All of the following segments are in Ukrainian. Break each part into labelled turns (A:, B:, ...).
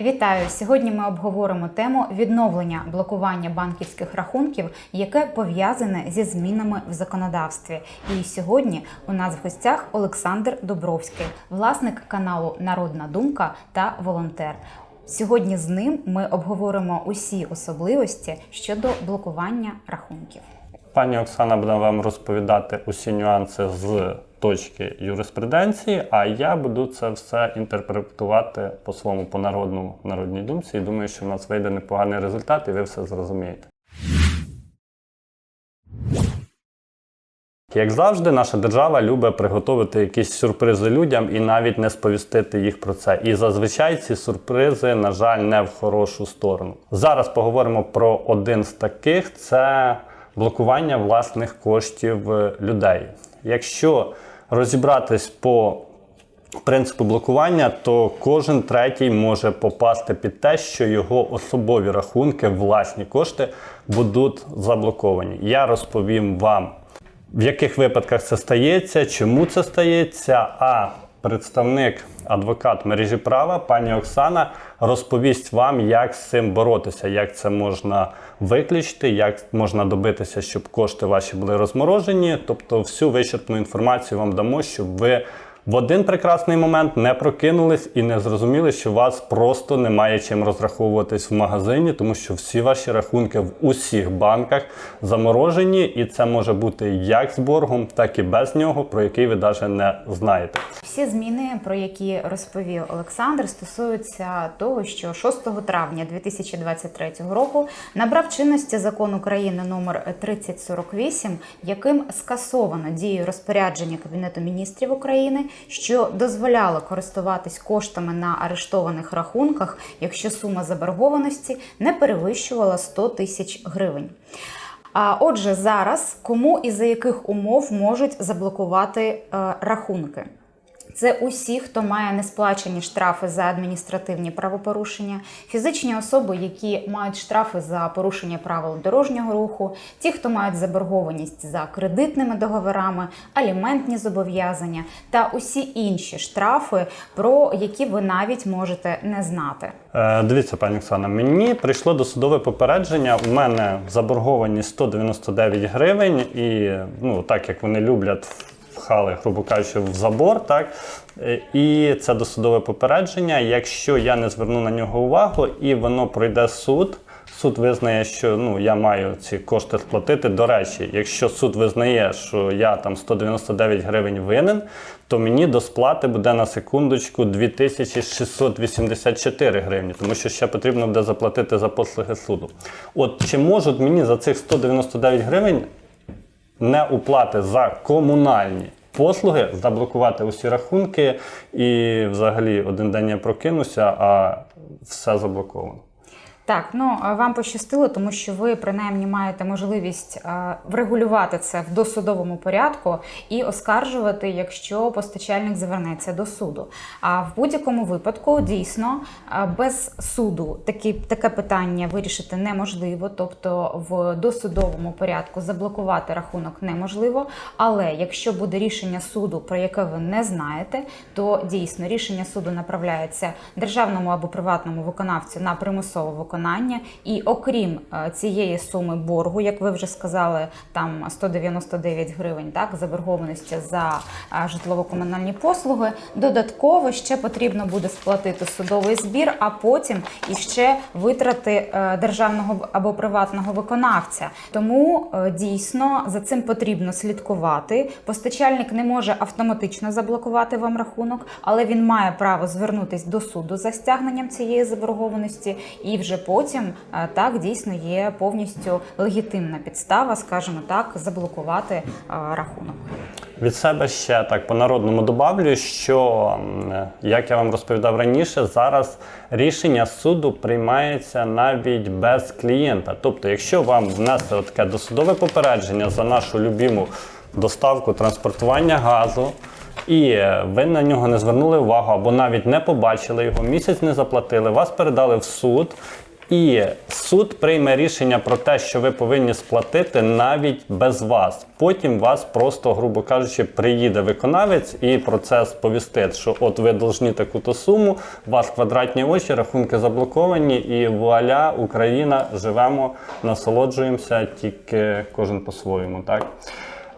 A: Вітаю! Сьогодні ми обговоримо тему відновлення блокування банківських рахунків, яке пов'язане зі змінами в законодавстві. І сьогодні у нас в гостях Олександр Добровський, власник каналу Народна Думка та волонтер. Сьогодні з ним ми обговоримо усі особливості щодо блокування рахунків.
B: Пані Оксана буде вам розповідати усі нюанси з точки юриспруденції, а я буду це все інтерпретувати по своєму по народному народній думці. І думаю, що в нас вийде непоганий результат, і ви все зрозумієте. Як завжди, наша держава любить приготувати якісь сюрпризи людям і навіть не сповістити їх про це. І зазвичай ці сюрпризи, на жаль, не в хорошу сторону. Зараз поговоримо про один з таких: це блокування власних коштів е, людей. Якщо розібратись по принципу блокування, то кожен третій може попасти під те, що його особові рахунки, власні кошти будуть заблоковані. Я розповім вам, в яких випадках це стається, чому це стається. А представник адвокат мережі права, пані Оксана, розповість вам, як з цим боротися, як це можна виключити, як можна добитися, щоб кошти ваші були розморожені. Тобто, всю вичерпну інформацію вам дамо, щоб ви в один прекрасний момент не прокинулись і не зрозуміли, що вас просто немає чим розраховуватись в магазині, тому що всі ваші рахунки в усіх банках заморожені, і це може бути як з боргом, так і без нього, про який ви навіть не знаєте.
A: Всі зміни, про які розповів Олександр, стосуються того, що 6 травня 2023 року набрав чинності закон України номер 3048, яким скасовано дію розпорядження Кабінету міністрів України, що дозволяло користуватись коштами на арештованих рахунках, якщо сума заборгованості не перевищувала 100 тисяч гривень. А отже, зараз кому і за яких умов можуть заблокувати е, рахунки? Це усі, хто має несплачені штрафи за адміністративні правопорушення, фізичні особи, які мають штрафи за порушення правил дорожнього руху, ті, хто мають заборгованість за кредитними договорами, аліментні зобов'язання та усі інші штрафи, про які ви навіть можете не знати.
B: Е, Дивіться, пані Оксана, мені прийшло досудове попередження. У мене заборгованість 199 гривень, і ну так як вони люблять. Вхали, грубо кажучи, в забор, так і це досудове попередження. Якщо я не зверну на нього увагу і воно пройде суд, суд визнає, що ну я маю ці кошти сплатити. До речі, якщо суд визнає, що я там 199 гривень винен, то мені до сплати буде на секундочку 2684 гривні, тому що ще потрібно буде заплатити за послуги суду. От чи можуть мені за цих 199 гривень не уплати за комунальні послуги, заблокувати усі рахунки, і взагалі один день я прокинуся, а все заблоковано.
A: Так, ну вам пощастило, тому що ви принаймні маєте можливість врегулювати це в досудовому порядку і оскаржувати, якщо постачальник звернеться до суду. А в будь-якому випадку дійсно без суду такі, таке питання вирішити неможливо, тобто в досудовому порядку заблокувати рахунок неможливо. Але якщо буде рішення суду, про яке ви не знаєте, то дійсно рішення суду направляється державному або приватному виконавцю на примусове виконання. І окрім е, цієї суми боргу, як ви вже сказали, там 199 гривень, так заборгованості за е, житлово-комунальні послуги. Додатково ще потрібно буде сплатити судовий збір, а потім іще витрати е, державного або приватного виконавця. Тому дійсно за цим потрібно слідкувати. Постачальник не може автоматично заблокувати вам рахунок, але він має право звернутись до суду за стягненням цієї заборгованості, і вже потім е, так дійсно є повністю легітимна підстава, скажімо так, заблокувати е, рахунок.
B: Від себе ще так по-народному добавлю, що, як я вам розповідав раніше, зараз рішення суду приймається навіть без клієнта. Тобто, якщо вам внесли таке досудове попередження за нашу любиму доставку транспортування газу, і ви на нього не звернули увагу або навіть не побачили його, місяць не заплатили, вас передали в суд. І суд прийме рішення про те, що ви повинні сплатити навіть без вас. Потім вас просто, грубо кажучи, приїде виконавець і про це сповістить, що от ви должні таку-то суму, у вас квадратні очі, рахунки заблоковані, і вуаля, Україна, живемо, насолоджуємося, тільки кожен по-своєму. Так?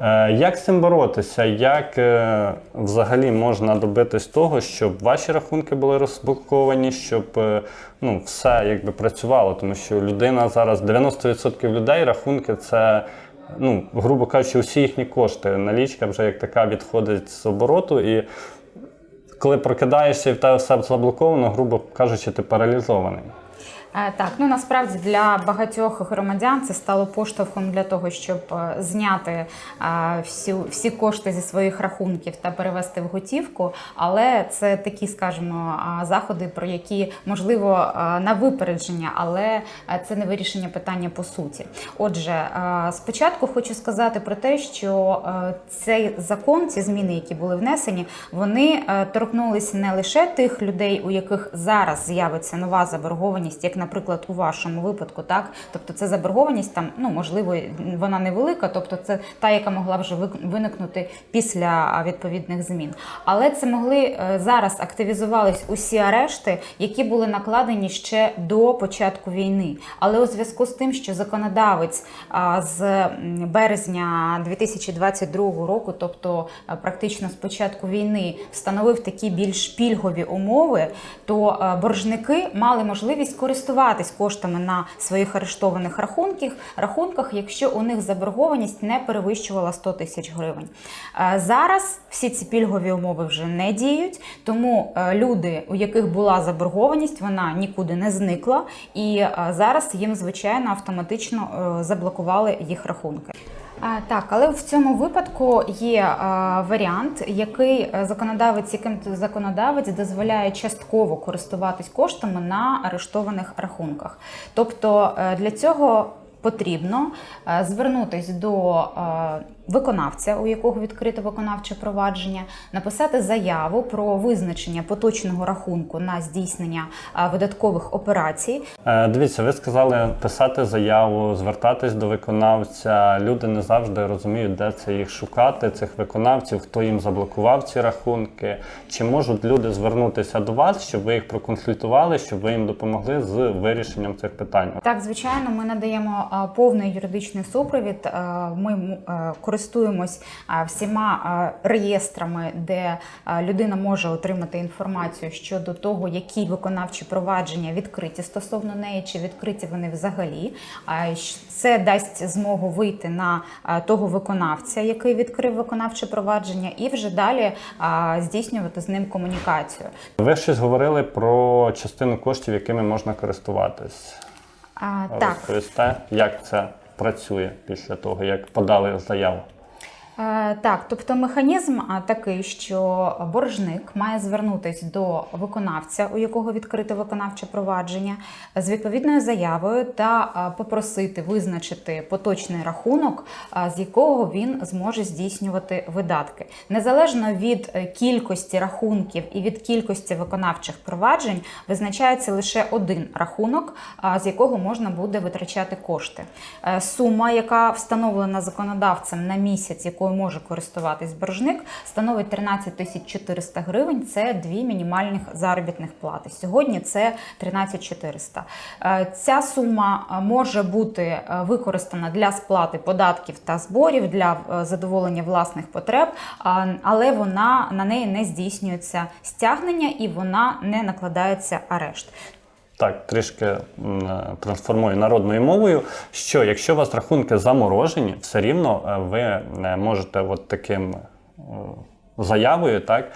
B: Е, Як з цим боротися? Як е, взагалі можна добитись того, щоб ваші рахунки були розблоковані, щоб е, ну, все якби працювало? Тому що людина зараз 90% людей рахунки це. Ну, грубо кажучи, усі їхні кошти. Налічка вже як така відходить з обороту, і коли прокидаєшся і в тебе все заблоковано, грубо кажучи, ти паралізований.
A: Е, Так, ну насправді для багатьох громадян це стало поштовхом для того, щоб е, зняти е, всі, всі кошти зі своїх рахунків та перевести в готівку. Але це такі, скажімо, заходи, про які можливо на випередження, але це не вирішення питання по суті. Отже, спочатку хочу сказати про те, що цей закон, ці зміни, які були внесені, вони торкнулися не лише тих людей, у яких зараз з'явиться нова заборгованість, як, наприклад, у вашому випадку, так тобто це заборгованість там, ну можливо, вона невелика, тобто це та, яка могла вже виникнути після відповідних змін. Але це могли е, зараз активізувались усі арешти, які були накладені ще до початку війни. Але у зв'язку з тим, що законодавець з березня 2022 року, тобто практично з початку війни, встановив такі більш пільгові умови, то боржники мали можливість користуватись коштами на своїх арештованих рахунках, рахунках, якщо у них заборгованість не перевищувала 100 тисяч гривень. Е, Зараз всі ці пільгові умови вже не діють, тому е, люди, у яких була заборгованість, вона нікуди не зникла, і е, зараз їм звичайно автоматично заблокували їх рахунки. Так, але в цьому випадку є варіант, який е, законодавець, яким законодавець дозволяє частково користуватись коштами на арештованих рахунках. Тобто е, для цього потрібно е, звернутись до виконавця, у якого відкрите виконавче провадження, написати заяву про визначення поточного рахунку на здійснення видаткових операцій.
B: Е, Дивіться, ви сказали писати заяву, звертатись до виконавця. Люди не завжди розуміють, де це їх шукати, цих виконавців, хто їм заблокував ці рахунки. Чи можуть люди звернутися до вас, щоб ви їх проконсультували, щоб ви їм допомогли з вирішенням цих питань?
A: Так, звичайно, ми надаємо повний юридичний супровід. Ми е, користуємось всіма реєстрами, де людина може отримати інформацію щодо того, які виконавчі провадження відкриті стосовно неї, чи відкриті вони взагалі. Це дасть змогу вийти на того виконавця, який відкрив виконавче провадження, і вже далі здійснювати з ним комунікацію.
B: Ви щось говорили про частину коштів, якими можна користуватись.
A: А, Так.
B: Як це працює після того, як подали заяву.
A: Е, Так, тобто механізм такий, що боржник має звернутись до виконавця, у якого відкрите виконавче провадження, з відповідною заявою та попросити визначити поточний рахунок, з якого він зможе здійснювати видатки. Незалежно від е, кількості рахунків і від кількості виконавчих проваджень, визначається лише один рахунок, з якого можна буде витрачати кошти. Е, Сума, яка встановлена законодавцем на місяць, якою може користуватись боржник, становить 13 400 гривень. Це дві мінімальних заробітних плати. Сьогодні це 13 400. Е, Ця сума е, може бути е, використана для сплати податків та зборів для задоволення власних потреб, але вона на неї не здійснюється стягнення і вона не накладається арешт.
B: Так, трішки трансформую народною мовою. Що якщо у вас рахунки заморожені, все рівно е, ви е, можете от таким е, заявою, так.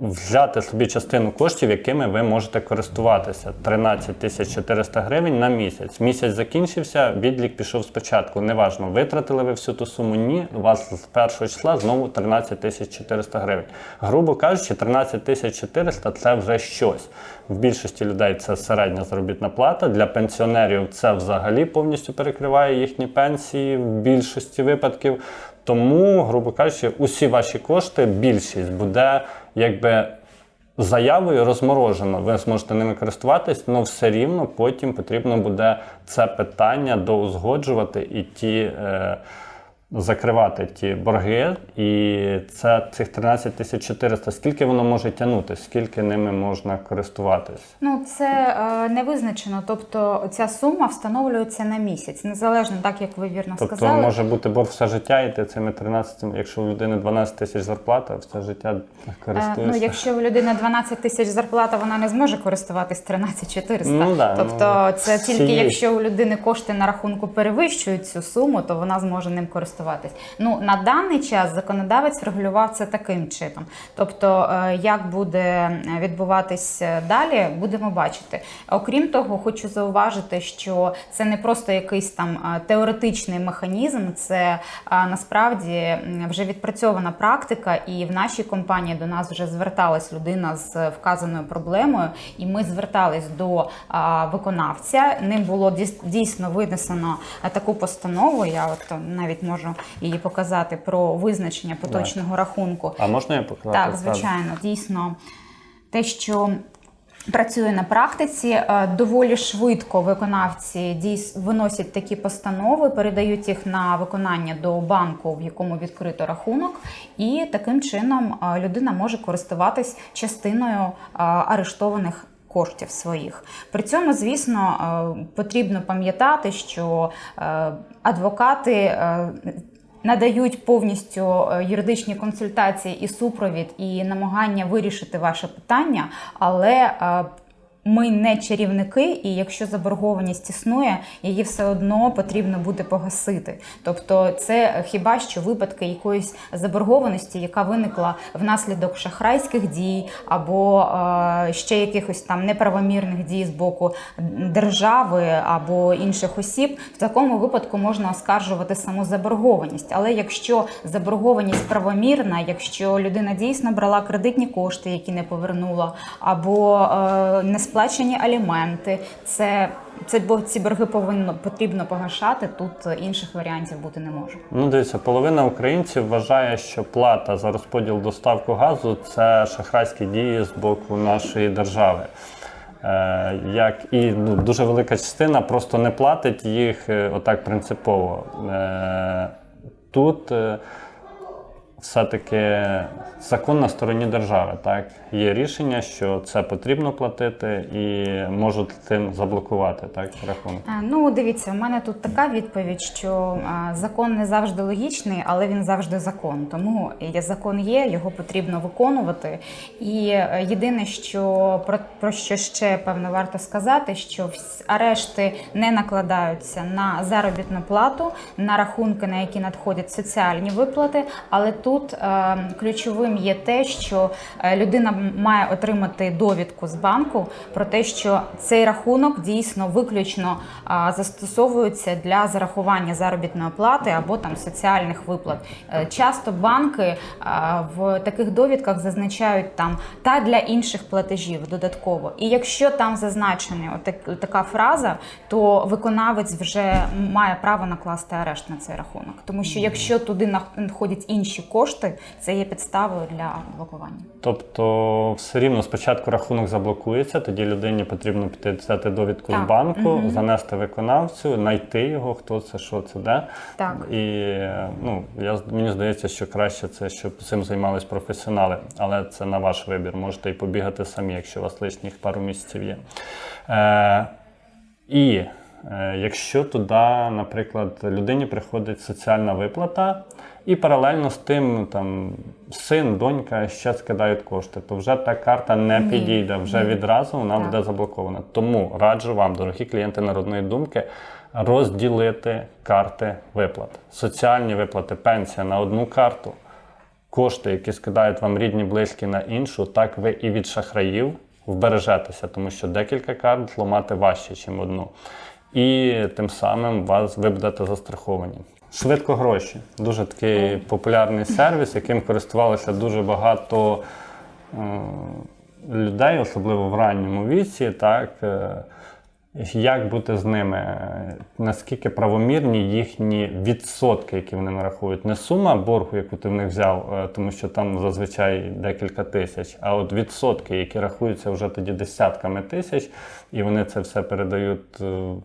B: Взяти собі частину коштів, якими ви можете користуватися 13 тисяч 400 гривень на місяць. Місяць закінчився, відлік пішов спочатку. Неважно, витратили ви всю ту суму. Ні, у вас з першого числа знову 13 тисяч 400 гривень. Грубо кажучи, 13 тисяч 400 – це вже щось. В більшості людей це середня заробітна плата. Для пенсіонерів це взагалі повністю перекриває їхні пенсії в більшості випадків. Тому, грубо кажучи, усі ваші кошти, більшість буде якби заявою розморожено. Ви зможете ними користуватись, але все рівно потім потрібно буде це питання доузгоджувати і ті. Е, Закривати ті борги, і це цих 13 тисяч 400. Скільки воно може тягнути? Скільки ними можна користуватись?
A: Ну, це е, не визначено. Тобто ця сума встановлюється на місяць, незалежно так, як ви вірно
B: Тобто
A: сказали.
B: може бути борг все життя, і ти цими 13, якщо у людини 12 тисяч зарплата, все життя
A: Е. Ну, якщо у людини 12 тисяч зарплата, вона не зможе користуватись 13 400.
B: Ну, да,
A: тобто,
B: ну,
A: це тільки
B: є.
A: якщо у людини кошти на рахунку перевищують цю суму, то вона зможе ним користуватись. Ну на даний час законодавець регулював це таким чином. Тобто, е, як буде відбуватись е, далі, будемо бачити. Окрім того, хочу зауважити, що це не просто якийсь там е, теоретичний механізм, це е, насправді вже відпрацьована практика, і в нашій компанії до нас вже зверталась людина з вказаною проблемою, і ми звертались до виконавця. Ним було дійсно винесено е, таку постанову. Я от е, навіть можу її показати про визначення поточного рахунку.
B: А можна я показати?
A: Так, звичайно, дійсно, те, що працює на практиці, е, доволі швидко виконавці дійс виносять такі постанови, передають їх на виконання до банку, в якому відкрито рахунок, і таким чином е, людина може користуватись частиною е, арештованих. Коштів своїх. При цьому, звісно, е, потрібно пам'ятати, що е, адвокати е, надають повністю юридичні консультації і супровід, і намагання вирішити ваше питання, але ми не чарівники, і якщо заборгованість існує, її все одно потрібно буде погасити. Тобто, це хіба що випадки якоїсь заборгованості, яка виникла внаслідок шахрайських дій або е, ще якихось там неправомірних дій з боку держави або інших осіб. В такому випадку можна оскаржувати саму заборгованість. Але якщо заборгованість правомірна, якщо людина дійсно брала кредитні кошти, які не повернула, або е, не сплачені аліменти, це, це ці борги повинно потрібно погашати. Тут інших варіантів бути не може.
B: Ну, дивіться, половина українців вважає, що плата за розподіл доставку газу це шахрайські дії з боку нашої держави. Е, як і ну, дуже велика частина просто не платить їх е, отак принципово. Е, тут е, все-таки закон на стороні держави. Так? Є рішення, що це потрібно платити і можуть тим заблокувати так, рахунок.
A: Е, Ну, дивіться, у мене тут така відповідь, що е, закон не завжди логічний, але він завжди закон. Тому закон є, його потрібно виконувати. І е, єдине, що про, про що ще певно варто сказати, що арешти не накладаються на заробітну плату, на рахунки, на які надходять соціальні виплати. Але тут е, ключовим є те, що е, людина має отримати довідку з банку про те, що цей рахунок дійсно виключно а, застосовується для зарахування заробітної плати або там соціальних виплат. Е, Часто банки в таких довідках зазначають там та для інших платежів додатково. І якщо там зазначена отак, така фраза, то виконавець вже має право накласти арешт на цей рахунок. Тому що якщо туди надходять інші кошти, це є підставою для блокування.
B: Тобто, все рівно спочатку рахунок заблокується, тоді людині потрібно піти взяти довідку
A: Так.
B: з банку, занести виконавцю, знайти його, хто це, що це, де.
A: Так.
B: І ну, я, мені здається, що краще це, щоб цим займались професіонали. Але це на ваш вибір. Можете і побігати самі, якщо у вас лишніх пару місяців є. Е, і е, якщо туди, наприклад, людині приходить соціальна виплата, і паралельно з тим там син, донька ще скидають кошти, то вже та карта не
A: Ні.
B: підійде, вже відразу вона
A: Так.
B: буде заблокована. Тому раджу вам, дорогі клієнти народної думки, розділити карти виплат. Соціальні виплати, пенсія на одну карту, кошти, які скидають вам рідні, близькі на іншу, так ви і від шахраїв вбережетеся, тому що декілька карт зламати важче, ніж одну. І тим самим вас ви будете застраховані. Швидко гроші. Дуже такий популярний сервіс, яким користувалося дуже багато е, людей, особливо в ранньому віці. Так, е, Як бути з ними? Наскільки правомірні їхні відсотки, які вони нарахують? Не сума боргу, яку ти в них взяв, е, тому що там зазвичай декілька тисяч, а от відсотки, які рахуються вже тоді десятками тисяч, і вони це все передають в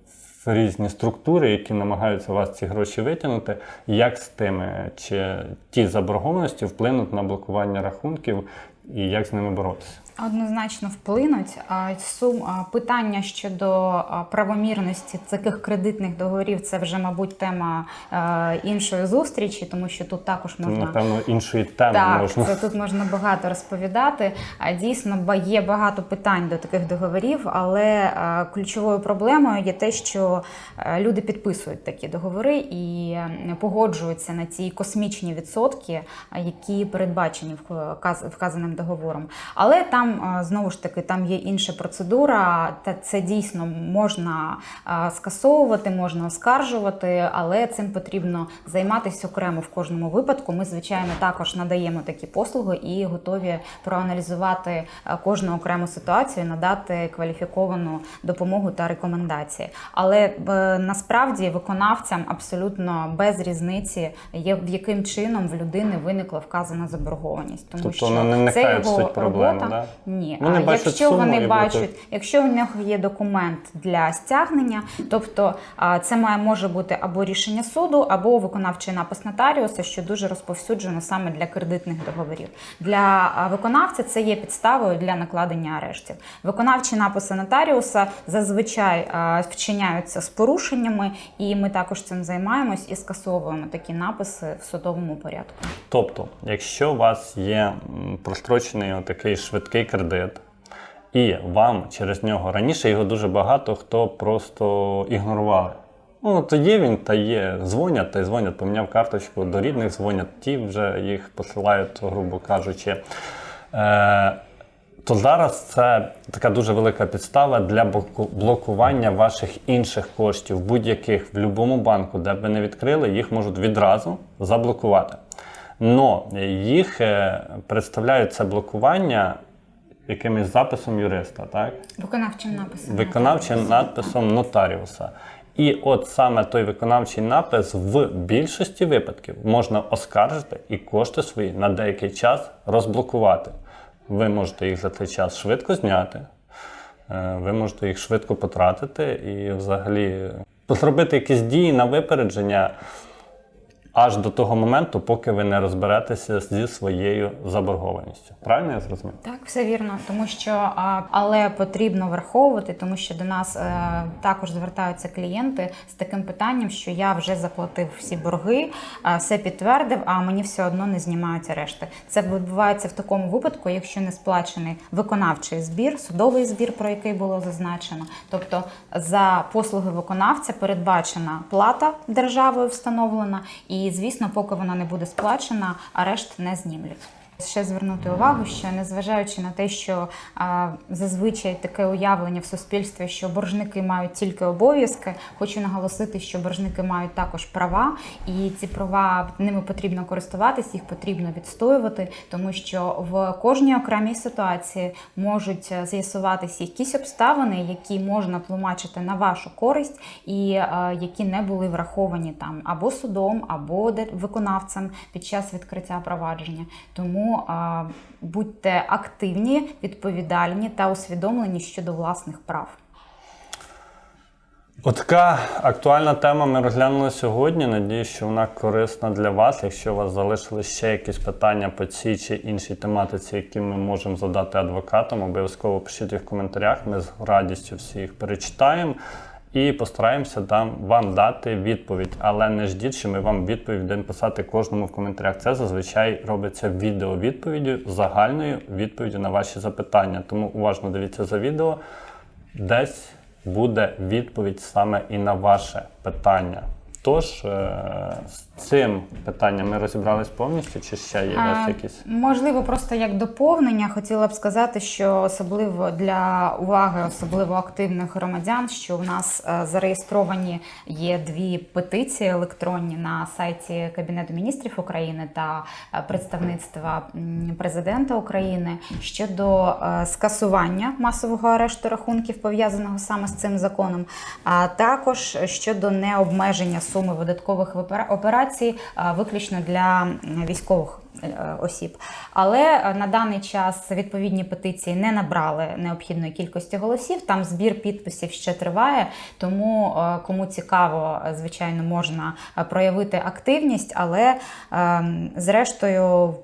B: різні структури, які намагаються вас ці гроші витягнути. Як з тими? Чи ті заборгованості вплинуть на блокування рахунків і як з ними боротися?
A: Однозначно вплинуть. А сум питання щодо правомірності таких кредитних договорів це вже, мабуть, тема е, іншої зустрічі, тому що тут також можна
B: напевно, іншої теми
A: Так,
B: можна.
A: це тут можна багато розповідати. А дійсно є багато питань до таких договорів, але ключовою проблемою є те, що е, люди підписують такі договори і погоджуються на ці космічні відсотки, які передбачені вказаним договором. Але там знову ж таки там є інша процедура, та це дійсно можна скасовувати, можна оскаржувати, але цим потрібно займатися окремо в кожному випадку. Ми, звичайно, також надаємо такі послуги і готові проаналізувати кожну окрему ситуацію, надати кваліфіковану допомогу та рекомендації. Але е, насправді виконавцям абсолютно без різниці є в яким чином в людини виникла вказана заборгованість, тому
B: Тобто
A: що
B: не
A: це його робота.
B: да?
A: Ні,
B: Вони
A: а
B: бачать
A: якщо
B: суму
A: вони
B: і
A: бачать,
B: будуть-
A: якщо у них є документ для стягнення, тобто а, це має може бути або рішення суду, або виконавчий напис нотаріуса, що дуже розповсюджено саме для кредитних договорів. Для виконавця це є підставою для накладення арештів. Виконавчі написи нотаріуса зазвичай а, вчиняються з порушеннями, і ми також цим займаємось і скасовуємо такі написи в судовому порядку.
B: Тобто, якщо у вас є прострочений такий швидкий кредит, і вам через нього раніше його дуже багато хто просто ігнорували. Ну, то є він, та є. Дзвонять та й дзвонять, поміняв карточку, до рідних дзвонять, ті вже їх посилають, грубо кажучи. Е, то зараз це така дуже велика підстава для блокування ваших інших коштів, будь-яких в будь-якому банку, де б ви не відкрили, їх можуть відразу заблокувати. Но їх е, представляють це блокування якимось записом юриста, так?
A: Виконавчим написом.
B: виконавчим надписом нотаріуса. І от саме той виконавчий напис в більшості випадків можна оскаржити і кошти свої на деякий час розблокувати. Ви можете їх за цей час швидко зняти, е, ви можете їх швидко потратити і взагалі зробити якісь дії на випередження аж до того моменту, поки ви не розберетеся зі своєю заборгованістю. Правильно я зрозумів?
A: Так, все вірно, тому що але потрібно враховувати, тому що до нас е, також звертаються клієнти з таким питанням, що я вже заплатив всі борги, все підтвердив, а мені все одно не знімаються решти. Це відбувається в такому випадку, якщо не сплачений виконавчий збір, судовий збір, про який було зазначено. Тобто за послуги виконавця передбачена плата державою встановлена, і звісно, поки вона не буде сплачена, арешт не знімлять. Ще звернути увагу, що незважаючи на те, що а, зазвичай таке уявлення в суспільстві, що боржники мають тільки обов'язки, хочу наголосити, що боржники мають також права, і ці права ними потрібно користуватись, їх потрібно відстоювати, тому що в кожній окремій ситуації можуть е, з'ясуватися якісь обставини, які можна тлумачити на вашу користь, і е, які не були враховані там або судом, або виконавцем під час відкриття провадження. Тому а, будьте активні, відповідальні та усвідомлені щодо власних прав.
B: Отака актуальна тема ми розглянули сьогодні. Надію, що вона корисна для вас. Якщо у вас залишились ще якісь питання по цій чи іншій тематиці, які ми можемо задати адвокатам, обов'язково пишіть їх в коментарях. Ми з радістю всі їх перечитаємо і постараємося дам, вам дати відповідь. Але не ждіть, що ми вам відповідь будемо писати кожному в коментарях. Це зазвичай робиться відео відповіддю, загальною відповіддю на ваші запитання. Тому уважно дивіться за відео. Десь буде відповідь саме і на ваше питання. Тож е, з цим питанням ми розібрались повністю, чи ще є у вас якісь?
A: Можливо, просто як доповнення хотіла б сказати, що особливо для уваги, особливо активних громадян, що у нас е, зареєстровані є дві петиції електронні на сайті Кабінету міністрів України та е, представництва президента України щодо скасування масового арешту рахунків пов'язаного саме з цим законом, а також щодо необмеження суми видаткових операцій виключно для військових е, осіб. Але е, на даний час відповідні петиції не набрали необхідної кількості голосів. Там збір підписів ще триває, тому е, кому цікаво, е, звичайно, можна е, проявити активність, але е, зрештою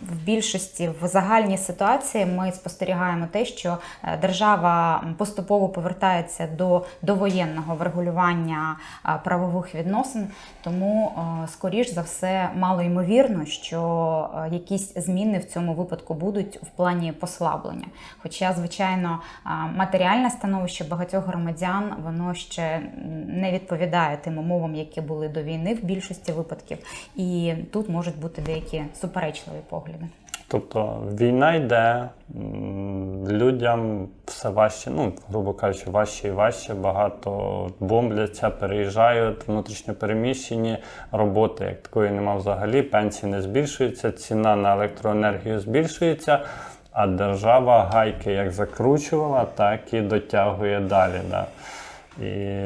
A: в більшості в загальній ситуації ми спостерігаємо те, що е, держава поступово повертається до довоєнного врегулювання правових відносин. Тому, е, скоріш за все, мало ймовірно, що е, якісь зміни в цьому випадку будуть в плані послаблення. Хоча, звичайно, матеріальне становище багатьох громадян воно ще не відповідає тим умовам, які були до війни в більшості випадків, і тут можуть бути деякі суперечливі погляди.
B: Тобто війна йде, людям все важче, ну, грубо кажучи, важче і важче, багато бомбляться, переїжджають, внутрішньо переміщені, роботи як такої нема взагалі, пенсії не збільшуються, ціна на електроенергію збільшується, а держава гайки як закручувала, так і дотягує далі. Да. І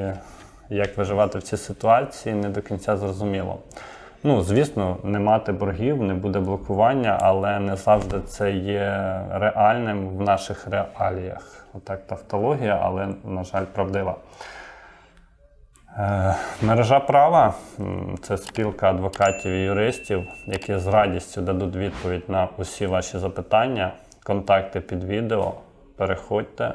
B: як виживати в цій ситуації, не до кінця зрозуміло. Ну, звісно, не мати боргів, не буде блокування, але не завжди це є реальним в наших реаліях. Отак тавтологія, але, на жаль, правдива. Е, мережа права це спілка адвокатів і юристів, які з радістю дадуть відповідь на усі ваші запитання. Контакти під відео. Переходьте,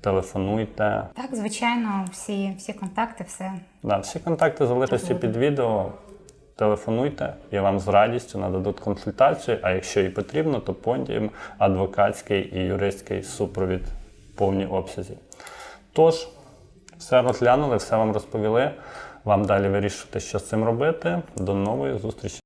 B: телефонуйте.
A: Так, звичайно, всі, всі контакти, все
B: Да, всі контакти залишаться під відео. Телефонуйте, і вам з радістю нададуть консультацію. А якщо і потрібно, то потім адвокатський і юристський супровід в повній обсязі. Тож, все розглянули, все вам розповіли. Вам далі вирішувати, що з цим робити. До нової зустрічі.